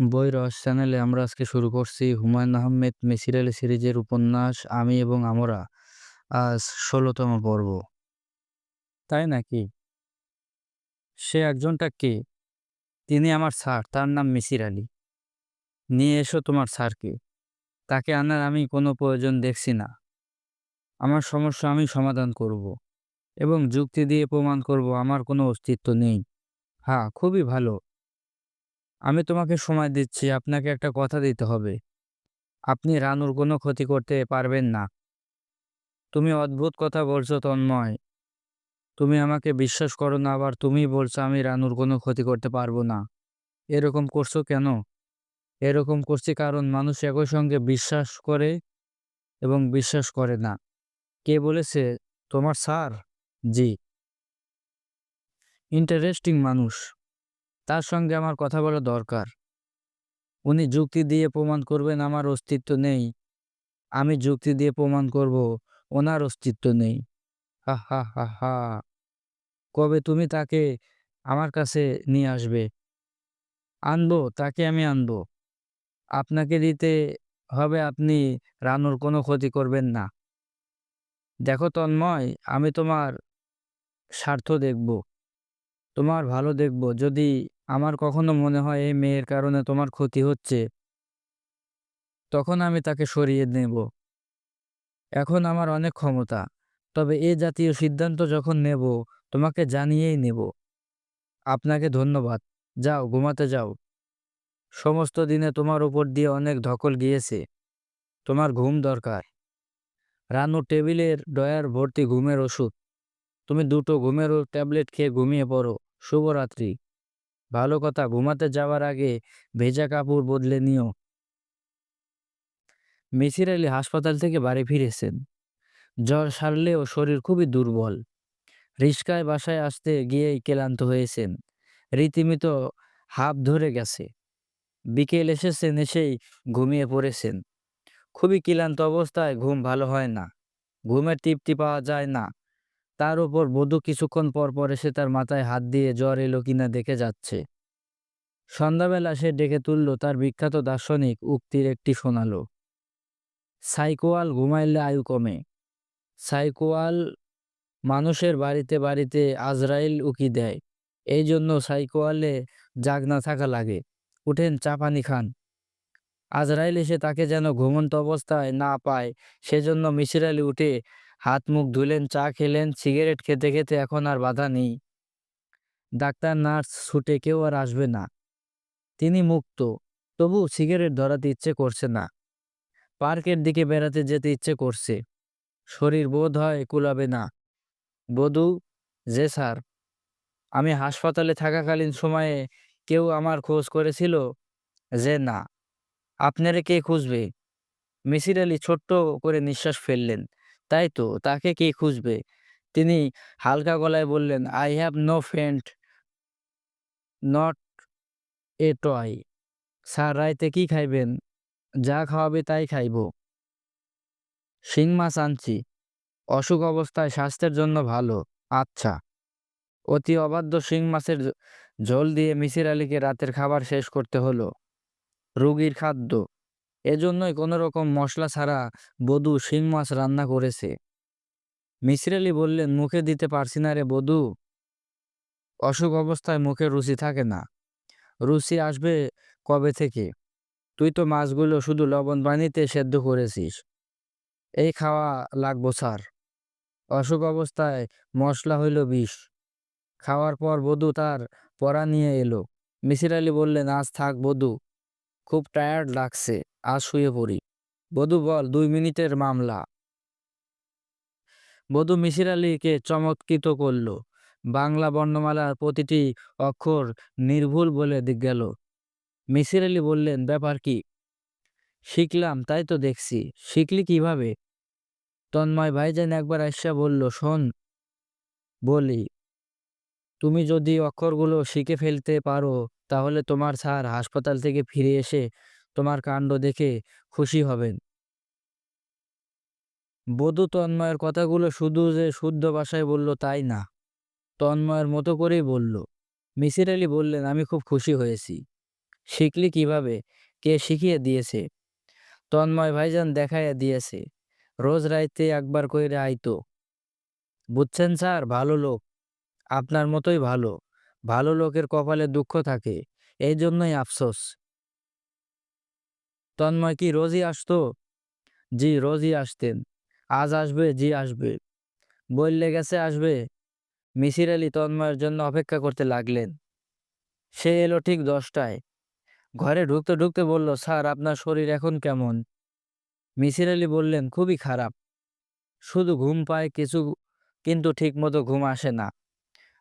বই রস চ্যানেলে আমরা আজকে শুরু করছি হুমায়ুন আহমেদ মিসির আলী সিরিজের উপন্যাস আমি এবং আমরা। আজ ষোলোতম পর্ব। তাই নাকি? সে একজনটা কে? তিনি আমার স্যার, তার নাম মিসির আলী। নিয়ে এসো তোমার স্যারকে। তাকে আনার আমি কোনো প্রয়োজন দেখছি না। আমার সমস্যা আমি সমাধান করব এবং যুক্তি দিয়ে প্রমাণ করব আমার কোনো অস্তিত্ব নেই। হ্যাঁ খুবই ভালো। আমি তোমাকে সময় দিচ্ছি, আপনাকে একটা কথা দিতে হবে। আপনি রানুর কোনো ক্ষতি করতে পারবেন না। তুমি অদ্ভুত কথা বলছো, তন্ময়। তুমি আমাকে বিশ্বাস করো না, আবার তুমি বলছো আমি রানুর কোনো ক্ষতি করতে পারব না। এরকম করছ কেন? এরকম করছি কারণ মানুষ একই সঙ্গে বিশ্বাস করে এবং বিশ্বাস করে না। কে বলেছে? তোমার স্যার? জি। ইন্টারেস্টিং মানুষ। তার সঙ্গে আমার কথা বলা দরকার। উনি যুক্তি দিয়ে প্রমাণ করবেন আমার অস্তিত্ব নেই। আমি যুক্তি দিয়ে প্রমাণ করব, ওনার অস্তিত্ব নেই। হা হা হা হা। কবে তুমি তাকে আমার কাছে নিয়ে আসবে? আনব, তাকে আমি আনব। আপনাকে দিতে হবে আপনি রানুর কোনো ক্ষতি করবেন না। দেখো তন্ময়, আমি তোমার স্বার্থ দেখব। তোমার ভালো দেখব। যদি আমার কখনো মনে হয় এই মেয়ের কারণে তোমার ক্ষতি হচ্ছে। তখন আমি তাকে সরিয়ে নেব। এখন আমার অনেক ক্ষমতা। তবে এ জাতীয় সিদ্ধান্ত যখন নেব, তোমাকে জানিয়েই নেব। আপনাকে ধন্যবাদ। যাও, ঘুমাতে যাও। সমস্ত দিনে তোমার উপর দিয়ে অনেক ধকল গিয়েছে। তোমার ঘুম দরকার। রানু টেবিলের ডয়ার ভর্তি ঘুমের ওষুধ। তুমি দুটো ঘুমের ট্যাবলেট খেয়ে ঘুমিয়ে পড়ো। শুভরাত্রি। ভালো কথা, ঘুমাতে যাওয়ার আগে ভেজা কাপড় বদলে নিও। মিসির আলী হাসপাতাল থেকে বাড়ি ফিরেছেন। জ্বর সারলেও শরীর খুবই দুর্বল। রিস্কায় বাসায় আসতে গিয়েই ক্লান্ত হয়েছেন। রীতিমিত হাফ ধরে গেছে। বিকেল এসেছেন এসেই ঘুমিয়ে পড়েছেন। খুবই ক্লান্ত অবস্থায় ঘুম ভালো হয় না। ঘুমের তৃপ্তি পাওয়া যায় না। তার উপর বধূ কিছুক্ষণ পর পর এসে তার মাথায় হাত দিয়ে জ্বর এলো কিনা দেখে যাচ্ছে। সন্ধ্যাবেলা সে ডেকে তুলল তার বিখ্যাত দার্শনিক উক্তির একটি শোনালো। সাইকোয়াল ঘুমাইলে আয়ু কমে। সাইকোয়াল মানুষের বাড়িতে বাড়িতে আজরাইল উকি দেয়। এই জন্য সাইকোয়ালে জাগ না থাকা লাগে। উঠেন, চা পানি খান। আজরাইল এসে তাকে যেন ঘুমন্ত অবস্থায় না পায়, সেজন্য মিসির আলী উঠে হাত মুখ ধুলেন চা খেলেন, সিগারেট খেতে খেতে এখন আর বাধা নেই। ডাক্তার, নার্স, ছুটে কেউ আর আসবে না। তিনি মুক্ত, তবু সিগারেট ধরাতে ইচ্ছে করছে না। পার্কের দিকে বেড়াতে যেতে ইচ্ছে করছে। শরীর বোধ হয় কুলাবে না। বধু, যে স্যার, আমি হাসপাতালে থাকাকালীন সময়ে কেউ আমার খোঁজ করেছিল? যে না। আপনারে কে খুঁজবে? মিসির আলী ছোট্ট করে নিঃশ্বাস ফেললেন। তাই তো? তাকে কে খুঁজবে? তিনি হালকা গলায় বললেন I have no friend not a toy sir, রাইতে কি খাইবেন? যা খাওয়াবে তাই খাইব। শিং মাছ আনছি। অসুখ অবস্থায় স্বাস্থ্যের জন্য ভালো। আচ্ছা। অতি অবাধ্য শিং মাছের ঝোল দিয়ে মিসির আলীকে রাতের খাবার শেষ করতে হলো। রুগীর খাদ্য এজন্যই কোনো রকম মশলা ছাড়া বধূ শিং মাছ রান্না করেছে। মিসির আলী বললেন, মুখে দিতে পারছি না রে বধূ। অসুখ অবস্থায় মুখে রুচি থাকে না। রুচি আসবে কবে থেকে? তুই তো মাছগুলো শুধু লবণ পানিতে সেদ্ধ করেছিস। এই খাওয়া লাগবো, স্যার। অসুখ অবস্থায় মশলা হইল বিষ। খাওয়ার পর বধূ তার পড়া নিয়ে এলো। মিসির আলী বললেন, আজ থাক বধূ। খুব টায়ার্ড লাগছে। আজ শুয়ে পড়ি। বধু বল, দুই মিনিটের মামলা। বধূ মিসির আলীকে চমৎকৃত করল। বাংলা বর্ণমালার প্রতিটি অক্ষর নির্ভুল বলে গেল। মিসির আলী বললেন, ব্যাপার কি? শিখলাম, তাই তো দেখছি। শিখলি কীভাবে? তন্ময় ভাইজান একবার আইসা বলল, শোন, বলি, তুমি যদি অক্ষরগুলো শিখে ফেলতে পারো, তাহলে তোমার স্যার হাসপাতাল থেকে ফিরে এসে তোমার কাণ্ড দেখে খুশি হবেন। বধূ তন্ময়ের কথাগুলো শুধু যে শুদ্ধ ভাষায় বলল তাই না। তন্ময়ের মতো করেই বলল। মিসির আলী বললেন, আমি খুব খুশি হয়েছি। শিখলি কীভাবে? কে শিখিয়ে দিয়েছে? তন্ময় ভাইজান দেখাইয়া দিয়েছে, রোজ রাইতে একবার কইরে আইতো, বুঝছেন স্যার, ভালো লোক, আপনার মতোই ভালো। ভালো লোকের কপালে দুঃখ থাকে এই জন্যই আফসোস। তন্ময় কি রোজই আসতো? জি, রোজই আসতেন। আজ আসবে, জি আসবে। বললে গেছে আসবে। মিসির আলি তন্ময়ের জন্য অপেক্ষা করতে লাগলেন। সে এলো ঠিক দশটায়। ঘরে ঢুকতে ঢুকতে বলল, স্যার, আপনার শরীর এখন কেমন? মিসির আলি বললেন, খুবই খারাপ। শুধু ঘুম পায়, কিছু কিন্তু ঠিকমতো ঘুম আসে না।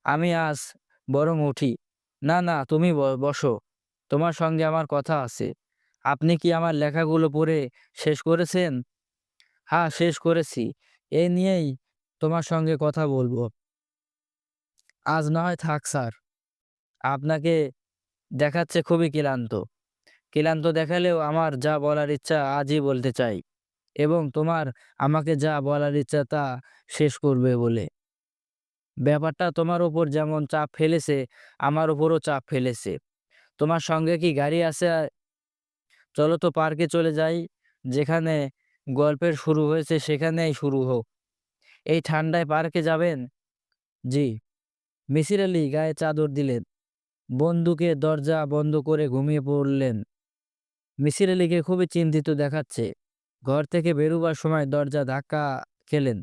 আমি আজ বরং উঠি। না না, তুমি বসো। তোমার সঙ্গে আমার কথা আছে। আপনি কি আমার লেখাগুলো পড়ে শেষ করেছেন? হ্যাঁ শেষ করেছি। এই নিয়েই তোমার সঙ্গে কথা বলব। আজ না হয় থাক, স্যার। আপনাকে দেখাচ্ছে খুবই ক্লান্ত। ক্লান্ত দেখালেও আমার যা বলার ইচ্ছা আজই বলতে চাই এবং তোমার আমাকে যা বলার ইচ্ছা তা শেষ করবে বলে। ব্যাপারটা তোমার ওপর যেমন চাপ ফেলেছে, আমার ওপরও চাপ ফেলেছে। তোমার সঙ্গে কি গাড়ি আছে চলো তো পার্কে চলে যাই। যেখানে গল্পের শুরু হয়েছে সেখানেই শুরু হোক। এই ঠান্ডায় পার্কে যাবেন? জি। মিসির আলি গায়ে চাদর দিলেন। বন্দুকের দরজা বন্ধ করে ঘুমিয়ে পড়লেন। মিসির আলিকে খুবই চিন্তিত দেখাচ্ছে। ঘর থেকে বেরোবার সময় দরজা ধাক্কা খেলেন।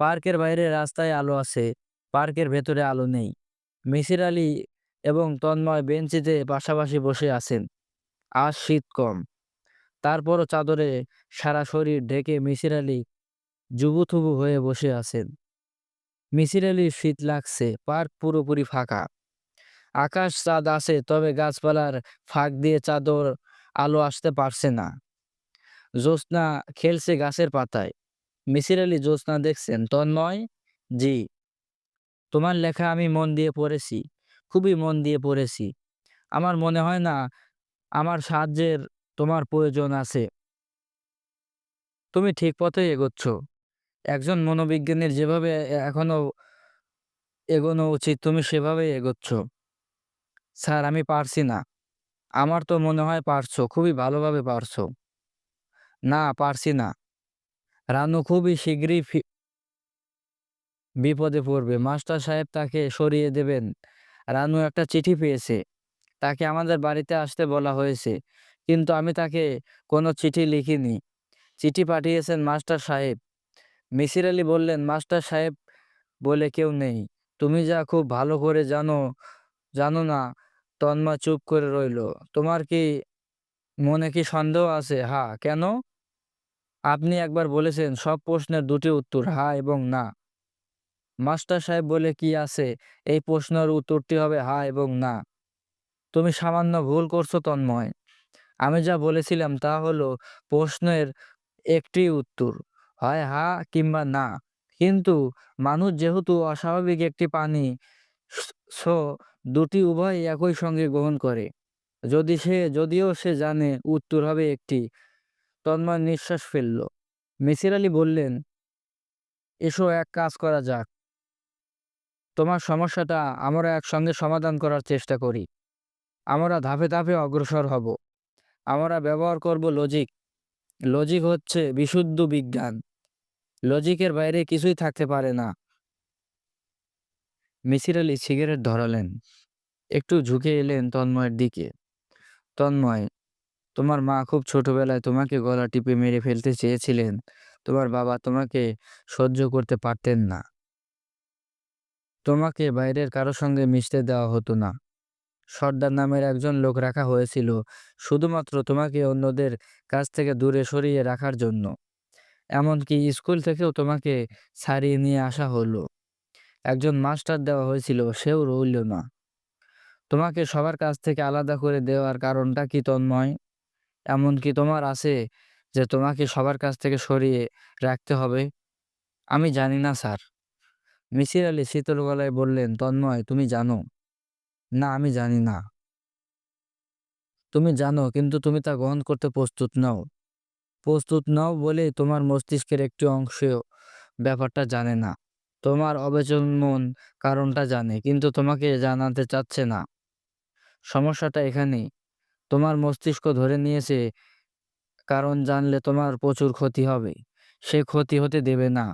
পার্কের বাইরে রাস্তায় আলো আছে। পার্কের ভেতরে আলো নেই। মিসির আলি এবং তন্ময় বেঞ্চিতে পাশাপাশি বসে আছেন। আজ শীত কম। তারপরও চাদরে সারা শরীর ঢেকে মিসির আলি জুবুথুবু হয়ে বসে আছেন। মিসির আলির শীত লাগছে, পার্ক পুরোপুরি ফাঁকা। আকাশ চাঁদ আছে, তবে গাছপালার ফাঁক দিয়ে চাদর আলো আসতে পারছে না। জ্যোৎস্না খেলছে গাছের পাতায়। মিসির আলি জ্যোৎস্না দেখছেন, তন্ময়, জি, তোমার লেখা আমি মন দিয়ে পড়েছি, খুবই মন দিয়ে পড়েছি। আমার মনে হয় না আমার সাহায্যের তোমার প্রয়োজন আছে। তুমি ঠিক পথে এগোচ্ছ। একজন মনোবিজ্ঞানীর যেভাবে এ- এখনও এগোনো উচিত, তুমি সেভাবেই এগোচ্ছ। স্যার, আমি পারছি না। আমার তো মনে হয় পারছ, খুবই ভালোভাবে পারছ। না, পারছি না। রানু খুবই শীঘ্রই বিপদে পড়বে। মাস্টার সাহেব তাকে সরিয়ে দেবেন। রানু একটা চিঠি পেয়েছে। তাকে আমাদের বাড়িতে আসতে বলা হয়েছে। কিন্তু আমি তাকে কোনো চিঠি লিখিনি। চিঠি পাঠিয়েছেন মাস্টার সাহেব। মিসির আলি বললেন, মাস্টার সাহেব বলে কেউ নেই। তুমি যা খুব ভালো করে জানো জানো না তন্মা চুপ করে রইল। তোমার কি মনে কি সন্দেহ আছে? হ্যাঁ কেন? আপনি একবার বলেছেন, সব প্রশ্নের দুটি উত্তর হ্যাঁ এবং না। মাস্টার সাহেব বলে কি আছে? এই প্রশ্নের উত্তরটি হবে হ্যাঁ এবং না। তুমি সামান্য ভুল করছ তন্ময়। আমি যা বলেছিলাম তা হলো, প্রশ্নের একটি উত্তর। হয় হা কিংবা না। কিন্তু মানুষ যেহেতু অস্বাভাবিক একটি প্রাণী, সো দুটি উভয় একই সঙ্গে গ্রহণ করে। যদি সে, যদিও সে জানে উত্তর হবে একটি, তন্ময় নিঃশ্বাস ফেলল। মিসির আলি বললেন, এসো এক কাজ করা যাক। তোমার সমস্যাটা আমরা একসঙ্গে সমাধান করার চেষ্টা করি। আমরা ধাপে ধাপে অগ্রসর হব। আমরা ব্যবহার করব লজিক লজিক হচ্ছে বিশুদ্ধ বিজ্ঞান। লজিকের বাইরে কিছুই থাকতে পারে না। মিসির আলি সিগারেট ধরালেন। একটু ঝুঁকে এলেন তন্ময়ের দিকে। তন্ময়, তোমার মা খুব ছোটবেলায় তোমাকে গলা টিপে মেরে ফেলতে চেয়েছিলেন। তোমার বাবা তোমাকে সহ্য করতে পারতেন না। তোমাকে বাইরের কারও সঙ্গে মিশতে দেওয়া হতো না। সর্দার নামের একজন লোক রাখা হয়েছিল, শুধুমাত্র তোমাকে অন্যদের কাছ থেকে দূরে সরিয়ে রাখার জন্য। এমনকি স্কুল থেকেও তোমাকে ছাড়িয়ে নিয়ে আসা হলো। একজন মাস্টার দেওয়া হয়েছিল, সেও রইল না। তোমাকে সবার কাছ থেকে আলাদা করে দেওয়ার কারণটা কি তন্ময়? এমনকি তোমার আছে যে তোমাকে সবার কাছ থেকে সরিয়ে রাখতে হবে? আমি জানি না, স্যার। মিসির আলি শীতল গলায় বললেন, তন্ময়, তুমি জানো না, আমি জানি না তুমি জানো, কিন্তু তুমি তা গ্রহণ করতে প্রস্তুত নও প্রস্তুত নও বলেই তোমার মস্তিষ্কের একটি অংশ ব্যাপারটা জানে না তোমার অবেচন মন কারণটা জানে, কিন্তু তোমাকে জানাতে চাচ্ছে না সমস্যাটা এখানেই। তোমার মস্তিষ্ক ধরে নিয়েছে, কারণ জানলে তোমার প্রচুর ক্ষতি হবে। সে ক্ষতি হতে দেবে না।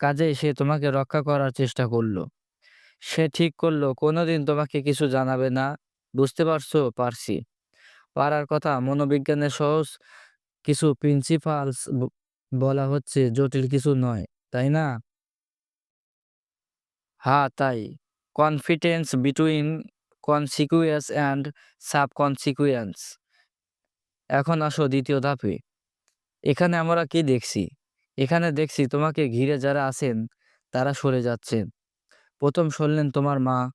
কাজেই সে তোমাকে রক্ষা করার চেষ্টা করল। সে ঠিক করল কোনোদিন তোমাকে কিছু জানাবে না। বুঝতে পারছ? পারছি। পারার কথা মনোবিজ্ঞানের সহজ কিছু প্রিন্সিপালস বলা হচ্ছে জটিল কিছু নয়, তাই না? হ্যাঁ, তাই। Confidence between consequence and subconsequence. এখন আসো দ্বিতীয় ধাপে। এখানে আমরা কি দেখছি? এখানে দেখছি তোমাকে ঘিরে যারা আছেন তারা সরে যাচ্ছেন। ১ম শুনলেন তোমার মা,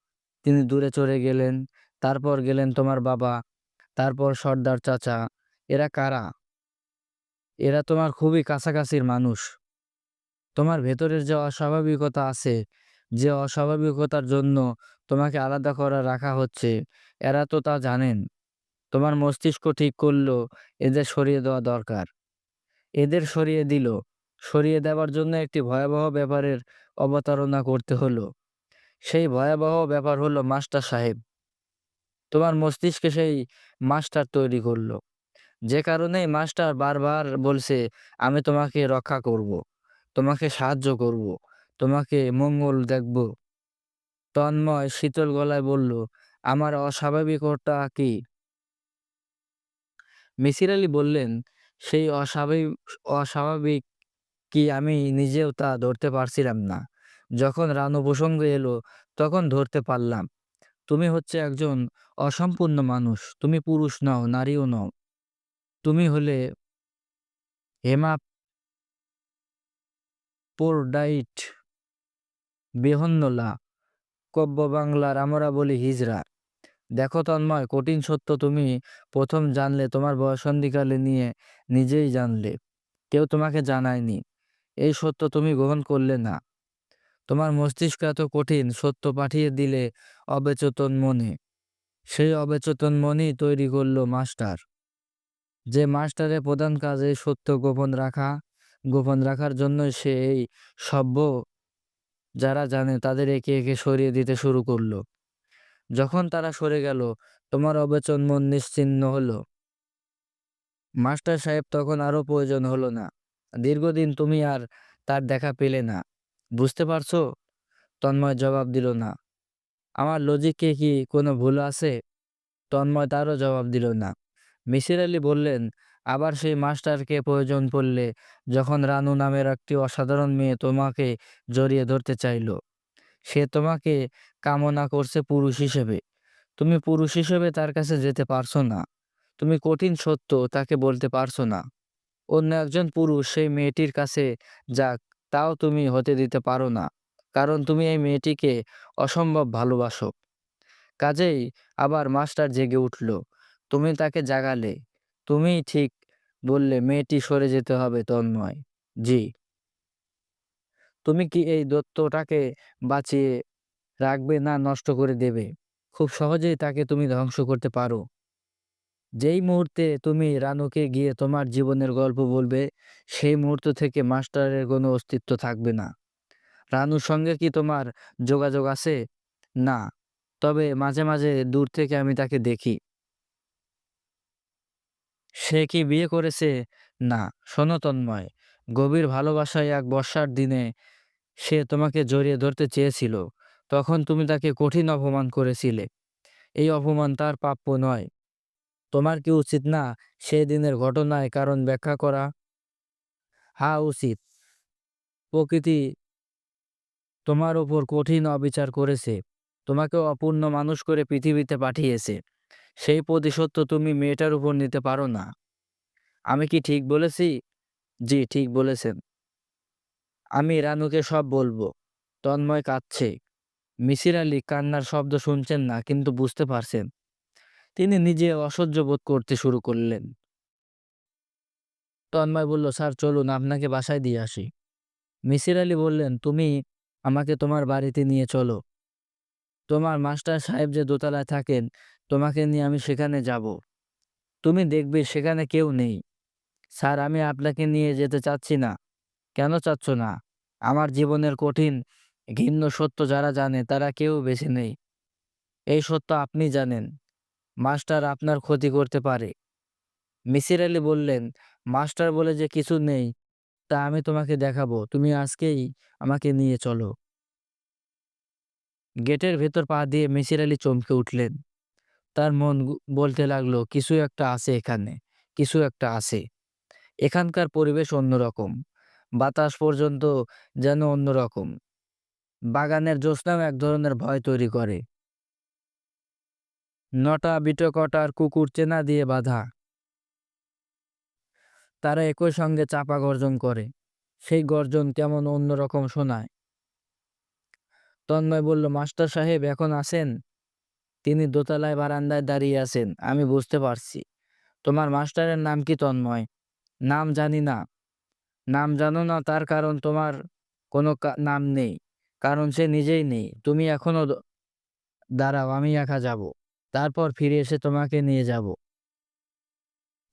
তিনি দূরে চলে গেলেন। তারপর গেলেন তোমার বাবা, তারপর সর্দার চাচা। এরা কারা? এরা তোমার খুবই কাছাকাছির মানুষ। তোমার ভেতরের যে অস্বাভাবিকতা আছে, যে অস্বাভাবিকতার জন্য তোমাকে আলাদা করা রাখা হচ্ছে, এরা তো তা জানেন। তোমার মস্তিষ্ক ঠিক করল এদের সরিয়ে দেওয়া দরকার। এদের সরিয়ে দিল। সরিয়ে দেওয়ার জন্য একটি ভয়াবহ ব্যাপারের অবতারণা করতে হলো। সেই ভয়াবহ ব্যাপার হলো মাস্টার সাহেব। তোমার মস্তিষ্কে সেই মাস্টার তৈরি করল। যে কারণেই মাস্টার বারবার বলছে, আমি তোমাকে রক্ষা করব, তোমাকে সাহায্য করব, তোমাকে মঙ্গল দেখব। তন্ময় শীতল গলায় বলল, আমার অস্বাভাবিকতা কি? মিসির আলি বললেন, সেই অস্বাভাবিক অস্বাভাবিক কি আমি নিজেও তা ধরতে পারছিলাম না। যখন রানু প্রসঙ্গে এলো তখন ধরতে পারলাম। তুমি হচ্ছে একজন অসম্পূর্ণ মানুষ। তুমি পুরুষ নও, নারীও নও। তুমি হলে হেমাপ্রোডাইট বেহন্নলা কব্য বাংলার আমরা বলি হিজড়া। দেখো তন্ময়, কঠিন সত্য তুমি প্রথম জানলে তোমার বয়ঃসন্ধিকালে নিয়ে নিজেই জানলে। কেউ তোমাকে জানায়নি। এই সত্য তুমি গ্রহণ করলে না। তোমার মস্তিষ্ক এত কঠিন সত্য পাঠিয়ে দিলে অবচেতন মনে। সেই অবচেতন মনই তৈরি করল মাস্টার। যে মাস্টারের প্রধান কাজ সত্য গোপন রাখা। গোপন রাখার জন্যই সে এই সভ্য যারা জানে তাদের একে একে সরিয়ে দিতে শুরু করল। যখন তারা সরে গেল, তোমার অবচেতন মন নিশ্চিহ্ন হলো। মাস্টার সাহেব তখন আরও প্রয়োজন হলো না। দীর্ঘদিন তুমি আর তার দেখা পেলে না। বুঝতে পারছ? তন্ময় জবাব দিল না। আমার লজিকে কি কোনো ভুল আছে? তন্ময় তারও জবাব দিল না। মিসির আলি বললেন, আবার সেই মাস্টারকে প্রয়োজন পড়লে যখন রানু নামের একটি অসাধারণ মেয়ে তোমাকে জড়িয়ে ধরতে চাইল। সে তোমাকে কামনা করছে পুরুষ হিসেবে। তুমি পুরুষ হিসেবে তার কাছে যেতে পারছ না। তুমি কঠিন সত্য তাকে বলতে পারছ না। অন্য একজন পুরুষ সেই মেয়েটির কাছে যাক তাও তুমি হতে দিতে পারো না। কারণ তুমি এই মেয়েটিকে অসম্ভব ভালোবাসো। কাজেই আবার মাস্টার জেগে উঠল। তুমি তাকে জাগালে। তুমিই ঠিক বললে মেয়েটি সরে যেতে হবে তন্ময়। জি। তুমি কি এই দত্তটাকে বাঁচিয়ে রাখবে না নষ্ট করে দেবে? খুব সহজেই তাকে তুমি ধ্বংস করতে পারো। যেই মুহূর্তে তুমি রানুকে গিয়ে তোমার জীবনের গল্প বলবে, সেই মুহূর্ত থেকে মাস্টারের কোনো অস্তিত্ব থাকবে না। রানুর সঙ্গে কি তোমার যোগাযোগ আছে? না। তবে মাঝে মাঝে দূর থেকে আমি তাকে দেখি। সে কি বিয়ে করেছে? না। শোনো গভীর ভালোবাসায় এক বর্ষার দিনে সে তোমাকে জড়িয়ে ধরতে চেয়েছিল। তখন তুমি তাকে কঠিন অপমান করেছিলে। এই অপমান তার প্রাপ্য নয়। তোমার কি উচিত না সেই দিনের ঘটনায় কারণ ব্যাখ্যা করা? হ্যাঁ, উচিত। প্রকৃতি তোমার ওপর কঠিন অবিচার করেছে। তোমাকে অপূর্ণ মানুষ করে পৃথিবীতে পাঠিয়েছে। সেই প্রতিশোধ তো তুমি মেয়েটার উপর নিতে পারো না। আমি কি ঠিক বলেছি? জি, ঠিক বলেছেন। আমি রানুকে সব বলব। তন্ময় কাঁদছে। মিসির আলি কান্নার শব্দ শুনছেন না কিন্তু বুঝতে পারছেন। তিনি নিজে অসহ্য বোধ করতে শুরু করলেন। তন্ময় বলল, স্যার চলুন আপনাকে বাসায় দিয়ে আসি। মিসির আলি বললেন, তুমি আমাকে তোমার বাড়িতে নিয়ে চলো। তোমার মাস্টার সাহেব যে দোতলায় থাকেন, তোমাকে নিয়ে আমি সেখানে যাব। তুমি দেখবে সেখানে কেউ নেই। স্যার আমি আপনাকে নিয়ে যেতে চাচ্ছি না। কেন চাচ্ছ না? আমার জীবনের কঠিন ঘিন্ন সত্য যারা জানে তারা কেউ বেছে নেই। এই সত্য আপনি জানেন। মাস্টার আপনার ক্ষতি করতে পারে। মিসির আলি বললেন, মাস্টার বলে যে কিছু নেই, তা আমি তোমাকে দেখাবো। তুমি আজকেই আমাকে নিয়ে চলো। গেটের ভেতর পা দিয়ে মিসির আলি চমকে উঠলেন। তার মন বলতে লাগল, কিছু একটা আছে এখানে, কিছু একটা আছে। এখানকার পরিবেশ অন্যরকম, বাতাস পর্যন্ত যেন অন্যরকম। বাগানের জ্যোৎস্নাও এক ধরনের ভয় তৈরি করে। নটা বিটকটার কুকুর চেনা দিয়ে বাঁধা। তারা একই সঙ্গে চাপা গর্জন করে। সেই গর্জন কেমন অন্যরকম শোনায়। তন্ময় বলল, মাস্টার সাহেব, এখন আছেন তিনি দোতলায় বারান্দায় দাঁড়িয়ে আছেন। আমি বুঝতে পারছি। তোমার মাস্টারের নাম কি তন্ময়? নাম জানি না। নাম জানো না, তার কারণ তোমার কোনো নাম নেই। কারণ সে নিজেই নেই। তুমি এখনও দাঁড়াও, আমি একা যাব। তারপর ফিরে এসে তোমাকে নিয়ে যাব।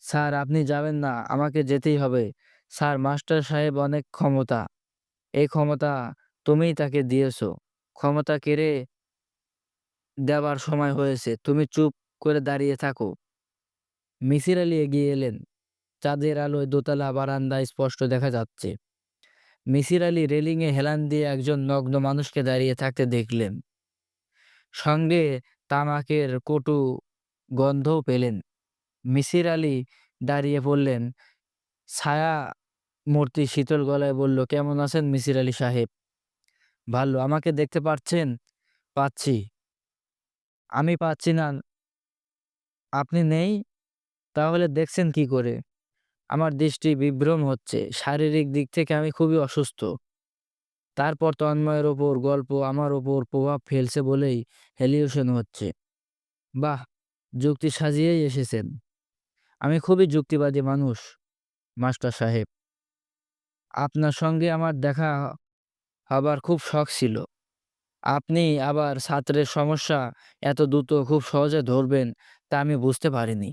স্যার, আপনি যাবেন না, আমাকে যেতেই হবে। স্যার, মাস্টার সাহেব অনেক ক্ষমতা। এই ক্ষমতা তুমিই তাকে দিয়েছ। ক্ষমতা কেড়ে দেওয়ার সময় হয়েছে, তুমি চুপ করে দাঁড়িয়ে থাকো। মিসির আলী এগিয়ে এলেন। চাঁদের আলোয় দোতলা বারান্দায় স্পষ্ট দেখা যাচ্ছে। মিসির আলী রেলিংয়ে হেলান দিয়ে একজন নগ্ন মানুষকে দাঁড়িয়ে থাকতে দেখলেন। সঙ্গে তামাকের কটু গন্ধও পেলেন। মিসির আলী দাঁড়িয়ে পড়লেন ছায়া মূর্তি শীতল গলায় বলল, কেমন আছেন মিসির আলী সাহেব? ভালো, আমাকে দেখতে পাচ্ছেন? পাচ্ছি। আমি পাচ্ছি না। আপনি নেই? তাহলে দেখছেন কি করে? আমার দৃষ্টি বিভ্রম হচ্ছে। শারীরিক দিক থেকে আমি খুবই অসুস্থ। তারপর তন্ময়ের ওপর গল্প আমার ওপর প্রভাব ফেলছে বলেই হেলিউশন হচ্ছে। বাহ, যুক্তি সাজিয়েই এসেছেন। আমি খুবই যুক্তিবাদী মানুষ, মাস্টার সাহেব। আপনার সঙ্গে আমার দেখা হবার খুব শখ ছিল। আপনি আবার ছাত্রের সমস্যা এত দ্রুত খুব সহজে ধরবেন তা আমি বুঝতে পারিনি।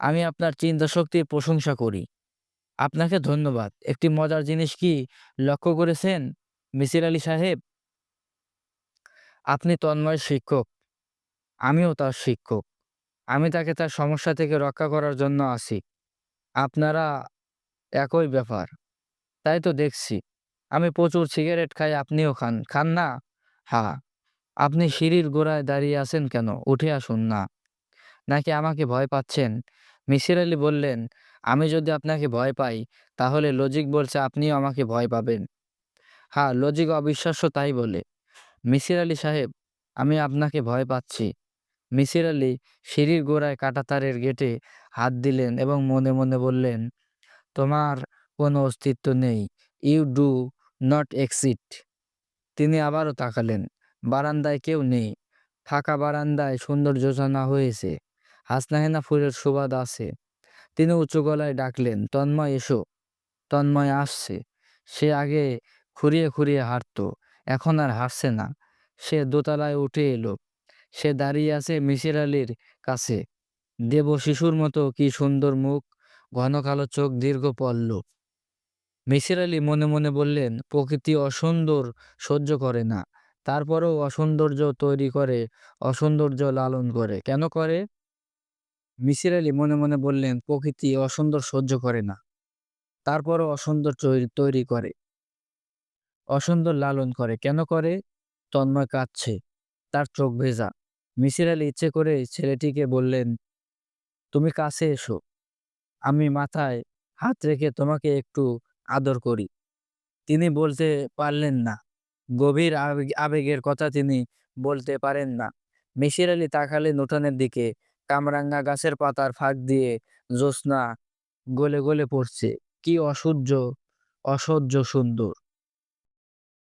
আমি আপনার চিন্তা শক্তির প্রশংসা করি। আপনাকে ধন্যবাদ। একটি মজার জিনিস কি লক্ষ্য করেছেন? মিসির আলী সাহেব? আপনি তন্ময় শিক্ষক। আমিও তার শিক্ষক। আমি তাকে তার সমস্যা থেকে রক্ষা করার জন্য আসি। আপনারা একই ব্যাপার। তাই তো দেখছি। আমি প্রচুর সিগারেট খাই, আপনিও খান। খান না? হ্যাঁ আপনি সিঁড়ির গোড়ায় দাঁড়িয়ে আছেন কেন? উঠে আসুন না। নাকি আমাকে ভয় পাচ্ছেন? মিসির আলী বললেন আমি যদি আপনাকে ভয় পাই, তাহলে লজিক বলছে আপনিও আমাকে ভয় পাবেন। হ্যাঁ লজিক অবিশ্বাস্য তাই বলে। মিসির আলী সাহেব, আমি আপনাকে ভয় পাচ্ছি। মিসির আলী সিঁড়ির গোড়ায় কাঁটাতারের গেটে হাত দিলেন এবং মনে মনে বললেন, তোমার কোনো অস্তিত্ব নেই। ইউ ডু নট এক্সিট তিনি আবারও তাকালেন। বারান্দায় কেউ নেই। ফাঁকা বারান্দায় সুন্দর যোজনা হয়েছে। হাসনাহেনা ফুলের সুবাদ আছে। তিনি উঁচু গলায় ডাকলেন, তন্ময় এসো। তন্ময় আসছে। সে আগে খুঁড়িয়ে খুঁড়িয়ে হাঁটতো, এখন আর হাঁটছে না। সে দোতলায় উঠে এলো। সে দাঁড়িয়ে আছে মিসির আলীর কাছে। দেব শিশুর মতো কি সুন্দর মুখ, ঘন কালো চোখ, দীর্ঘ পল্লব মিসির আলী মনে মনে বললেন, প্রকৃতি অসুন্দর সহ্য করে না। তারপরেও অসৌন্দর্য তৈরি করে, অসৌন্দর্য লালন করে। কেন করে? মিসির আলী মনে মনে বললেন, প্রকৃতি অসুন্দর সহ্য করে না। তারপরও অসুন্দর তৈরি করে। অসুন্দর লালন করে। কেন করে? তন্ময় কাঁদছে। তার চোখ ভেজা। মিসির আলী ইচ্ছে করে ছেলেটিকে বললেন, তুমি কাছে এসো। আমি মাথায় হাত রেখে তোমাকে একটু আদর করি। তিনি বলতে পারলেন না। গভীর আবেগ- আবেগের কথা তিনি বলতে পারেন না। মিসির আলী তাকালেন উঠানের দিকে। কামরাঙ্গা গাছের পাতার ফাঁক দিয়ে জ্যোৎস্না গলে গলে পড়ছে। কি অসহ্য অসহ্য সুন্দর।